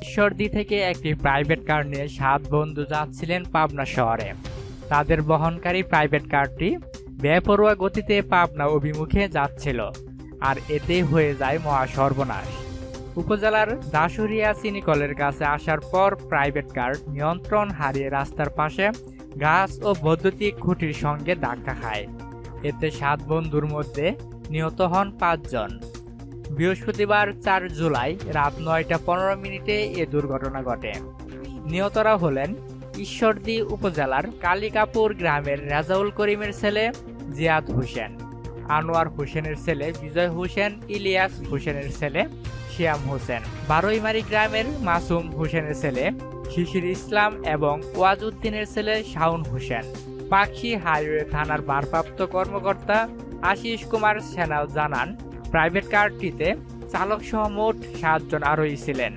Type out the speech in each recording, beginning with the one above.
ঈশ্বরদী থেকে একটি private car নিয়ে সাত বন্ধু যাচ্ছিলেন পাবনা শহরে। তাদের বহনকারী প্রাইভেট কারটি বেপরোয়া গতিতে পাবনা অভিমুখে যাচ্ছিল আর এতে হয়ে যায় মহা সর্বনাশ উপজেলার দাসুরিয়া চিনিকলের কাছে আসার পর প্রাইভেট কার নিয়ন্ত্রণ হারিয়ে রাস্তার পাশে গাছ ও বৈদ্যুতিক খুঁটির সঙ্গে ধাক্কা খায়। এতে সাত বন্ধুর মধ্যে নিহত হন পাঁচজন। বৃহস্পতিবার চার জুলাই রাত নয়টা পনেরো মিনিটে এ দুর্ঘটনা ঘটে। নিহতরা হলেন ঈশ্বরদী উপজেলার কালিকাপুর গ্রামের রাজাউল করিমের ছেলে জিয়াদ হোসেন, আনোয়ার হোসেনের ছেলে বিজয় হোসেন, ইলিয়াস হোসেনের ছেলে শিয়াম হোসেন বারৈমারি গ্রামের মাসুম হোসেনের ছেলে শিশির ইসলাম এবং ওয়াজউদ্দিনের ছেলে শাউন হোসেন। পাখি হাইওয়ে থানার ভারপ্রাপ্ত কর্মকর্তা আশিস কুমার সেনাল জানান প্রাইভেট কারটিতে চালক সহ মোট সাতজন আরোহী ছিলেন।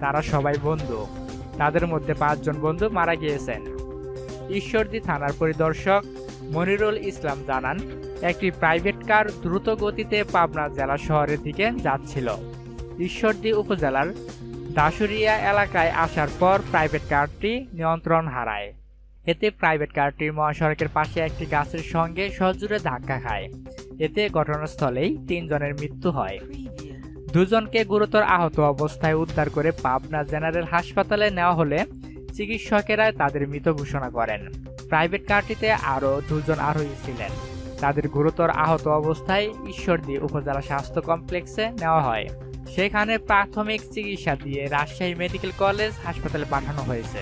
তারা সবাই বন্ধু। তাদের মধ্যে পাঁচজন বন্ধু মারা গিয়েছেন। ঈশ্বরদী থানার পরিদর্শক মনিরুল ইসলাম জানান, একটি প্রাইভেট কার দ্রুত গতিতে পাবনা জেলা শহরের দিকে যাচ্ছিল। ঈশ্বরদী উপজেলার দাসুরিয়া এলাকায় আসার পর প্রাইভেট কারটি নিয়ন্ত্রণ হারায়। এতে প্রাইভেট কারটি মহাসড়কের পাশে একটি গাছের সঙ্গে সজোরে ধাক্কা খায়। এতে ঘটনাস্থলেই তিনজনের মৃত্যু হয়। দুজনকে গুরুতর আহত অবস্থায় উদ্ধার করে পাবনা জেনারেল হাসপাতালে নেওয়া হলে চিকিৎসকেরা তাদের মৃত ঘোষণা করেন। প্রাইভেট কারটিতে আরও দুজন আরোহী ছিলেন। তাদের গুরুতর আহত অবস্থায় ঈশ্বরদী উপজেলা স্বাস্থ্য কমপ্লেক্সে নেওয়া হয়। সেখানে প্রাথমিক চিকিৎসা দিয়ে রাজশাহী মেডিকেল কলেজ হাসপাতালে পাঠানো হয়েছে।